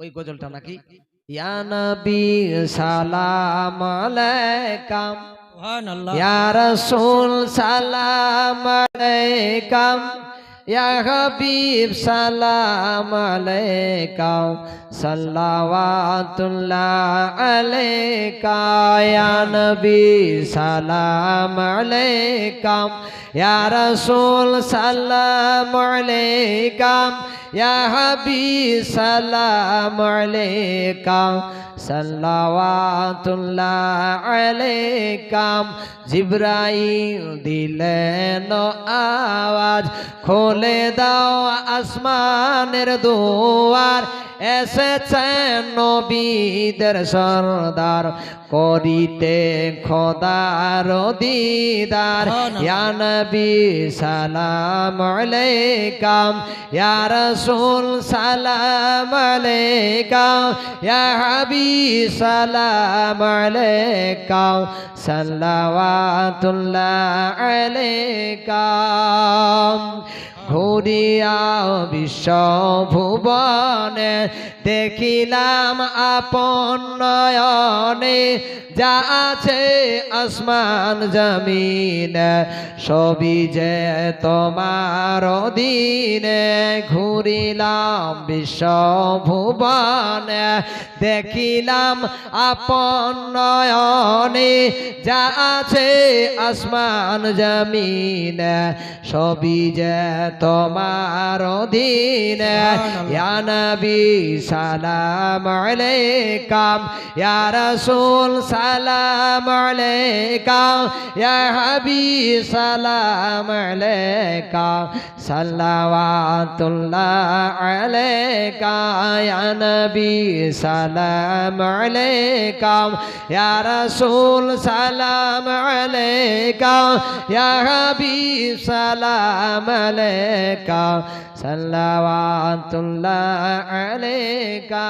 ওই গজলটা নাকি? ইয়া নবী সালাম আলাইকাম। ইয়া রাসূল সালাম আলাইকাম। ইয়া হাবিব সালাম আলাইকাম। সাল্লাওয়াতুল্লাহ আলাইকা। ইয়া নবী সালাম আলাইকাম। ইয়া রাসূল সালাম আলাইকাম। ইয়া হাবিব সালাম আলাইকাম সাল্লাওয়াতুল্লাহ আলাইকাম জিব্রাইল দিলেন আওয়াজ খোলে দাও আসমানের দুয়ার। এসেছেন নবীদের সর্দার করিতে খোদার দিদার। ইয়া নবী সালাম আলাইকাম ইয়া রাসূল সালাম আলাইকাম ইয়া হাবিব সালাম আলাইকাম সাল্লাওয়াতুল্লাহ আলাইকাম ঘুরিয়া বিশ্ব ভুবনে দেখিলাম আপন নয়নে, যা আছে আসমান জমিন, সবই যে তোমার দিনে ঘুরিলাম বিশ্ব ভুবনে দেখিলাম আপন নয়নে, যা আছে আসমান জমিন, সবই যে তোমার দিনে ইয়া নবী সালাম আলাইকাম ইয়া রাসূল সালাম আলাইকাম ইয়া হাবিব সালাম আলাইকাম সাল্লাওয়াতুল্লাহ আলাইকা ইয়া নবী সালাম আলাইকাম ইয়া রাসূল সালাম আলাইকাম ইয়া হাবিব সালাম আলাইকা সাল্লাওয়াতুল্লাহ আলাইকা